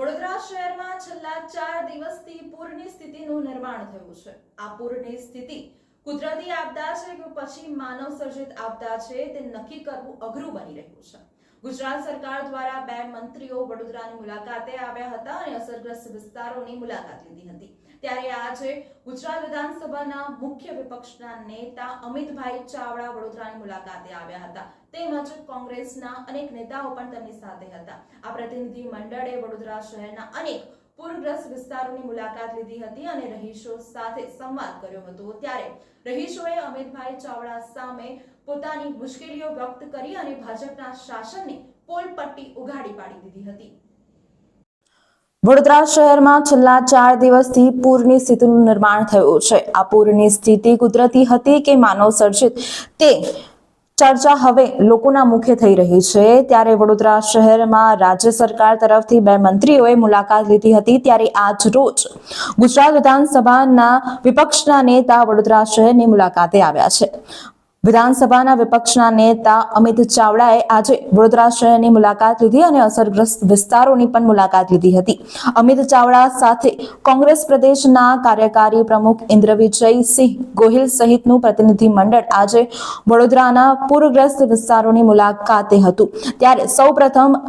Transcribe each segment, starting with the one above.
વડોદરા શહેરમાં છેલ્લા ચાર દિવસથી પૂરની સ્થિતિનું નિર્માણ થયું છે. આ પૂરની સ્થિતિ કુદરતી આપદા છે કે પછી માનવ સર્જિત આપદા છે તે નક્કી કરવું અઘરું બની રહ્યું છે. ગુજરાત સરકાર દ્વારા બે મંત્રીઓ વડોદરાની મુલાકાતે આવ્યા હતા અને અસરગ્રસ્ત વિસ્તારોની મુલાકાત લીધી હતી. ત્યારે આજે ગુજરાત વિધાનસભાના મુખ્ય વિપક્ષના નેતા અમિતભાઈ ચાવડા વડોદરાની મુલાકાતે આવ્યા હતા. તેમજ કોંગ્રેસના અનેક નેતાઓ પણ તેમની સાથે હતા. આ પ્રતિનિધિ મંડળે વડોદરા શહેરના અનેક પૂરગ્રસ્ત વિસ્તારોની મુલાકાત લીધી હતી અને રહીશો સાથે સંવાદ કર્યો હતો. ત્યારે રહીશોએ અમિતભાઈ ચાવડા સામે પોતાની મુશ્કેલીઓ વ્યક્ત કરી અને ભાજપના શાસનને પોલપટ્ટી ઉઘાડી પાડી દીધી હતી. વડોદરા શહેરમાં છેલ્લા ચાર દિવસથી પૂરની સ્થિતિનું નિર્માણ થયું છે. આ પૂરની સ્થિતિ કુદરતી હતી કે માનવ સર્જિત તે ચર્ચા હવે લોકોના મુખે થઈ રહી છે. ત્યારે વડોદરા શહેરમાં રાજ્ય સરકાર તરફથી બે મંત્રીઓએ મુલાકાત લીધી હતી. ત્યારે આજ રોજ ગુજરાત વિધાનસભાના વિપક્ષના નેતા વડોદરા શહેરની મુલાકાતે આવ્યા છે. વિધાનસભાના વિપક્ષના નેતા અમિત ચાવડાએ આજે વડોદરા શહેરની મુલાકાત લીધી અને અસરગ્રસ્ત વિસ્તારોની પણ મુલાકાત લીધી હતી. અમિત ચાવડા સાથે કોંગ્રેસ પ્રદેશના કાર્યકારી પ્રમુખ ઇન્દ્ર વિજયસિંહ ગોહિલ સહિતનું પ્રતિનિધિ મંડળ આજે વડોદરાના પૂરગ્રસ્ત વિસ્તારોની મુલાકાતે હતું. ત્યારે સૌપ્રથમ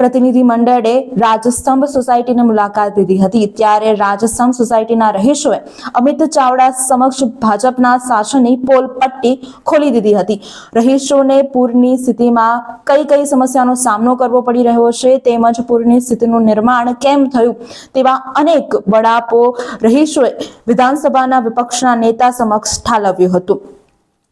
પ્રતિનિધિ મંડળે રાજસ્તંભ સોસાયટીની મુલાકાત લીધી હતી. ત્યારે રાજસ્તંભ સોસાયટીના રહીશોએ અમિત ચાવડા સમક્ષ ભાજપના શાસનની પોલ પટ્ટી ખોલી દીધી હતી. રહીશોને પૂરની સ્થિતિમાં કઈ કઈ સમસ્યાનો સામનો કરવો પડી રહ્યો છે તેમજ પૂરની સ્થિતિનું નિર્માણ કેમ થયું તેવા અનેક વડાપો રહીશોએ વિધાનસભાના વિપક્ષના નેતા સમક્ષ ઠાલવ્યું હતું.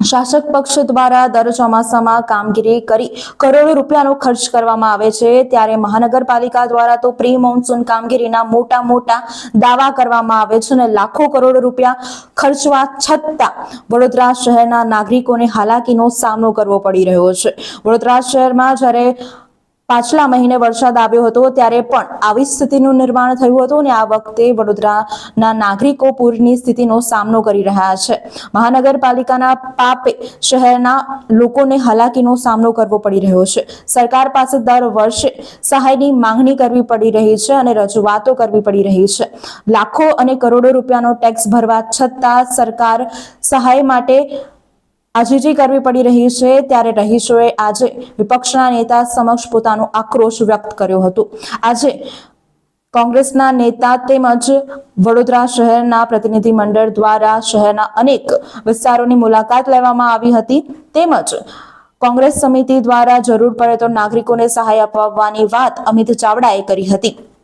શાસક પક્ષ દ્વારા દર ચોમાસામાં કામગીરી કરી કરોડો રૂપિયાનો ખર્ચ કરવામાં આવે છે. ત્યારે મહાનગરપાલિકા દ્વારા તો પ્રી મોન્સૂન કામગીરીના મોટા મોટા દાવા કરવામાં આવે છે અને લાખો કરોડ રૂપિયા ખર્ચવા છતાં વડોદરા શહેરના નાગરિકોને હાલાકીનો સામનો કરવો પડી રહ્યો છે. વડોદરા શહેરમાં જ્યારે પાછલા મહિને વરસાદ આવ્યો હતો ત્યારે પણ આવી સ્થિતિનું નિર્માણ થયું હતું અને આ વખતે વડોદરાના નાગરિકો પૂરની સ્થિતિનો સામનો કરી રહ્યા છે. મહાનગરપાલિકાના પાપે શહેરના લોકોને હાલાકીનો સામનો કરવો પડી રહ્યો છે. સરકાર પાસે દર વર્ષે સહાયની માંગણી કરવી પડી રહી છે અને રજૂઆતો કરવી પડી રહી છે. લાખો અને કરોડો રૂપિયાનો ટેક્સ ભરવા છતાં સરકાર સહાય માટે આજીજી કરવી પડી રહી છે ત્યારે રહીશોએ આજે વિપક્ષના નેતા સમક્ષ પોતાનો આક્રોશ વ્યક્ત કર્યો હતો. આજે કોંગ્રેસના નેતા તેમજ વડોદરા શહેરના પ્રતિનિધિ મંડળ દ્વારા શહેરના અનેક વિસ્તારોની મુલાકાત લેવામાં આવી હતી. તેમજ કોંગ્રેસ સમિતિ દ્વારા જરૂર પડે તો નાગરિકોને સહાય અપાવવાની વાત અમિત ચાવડાએ કરી હતી.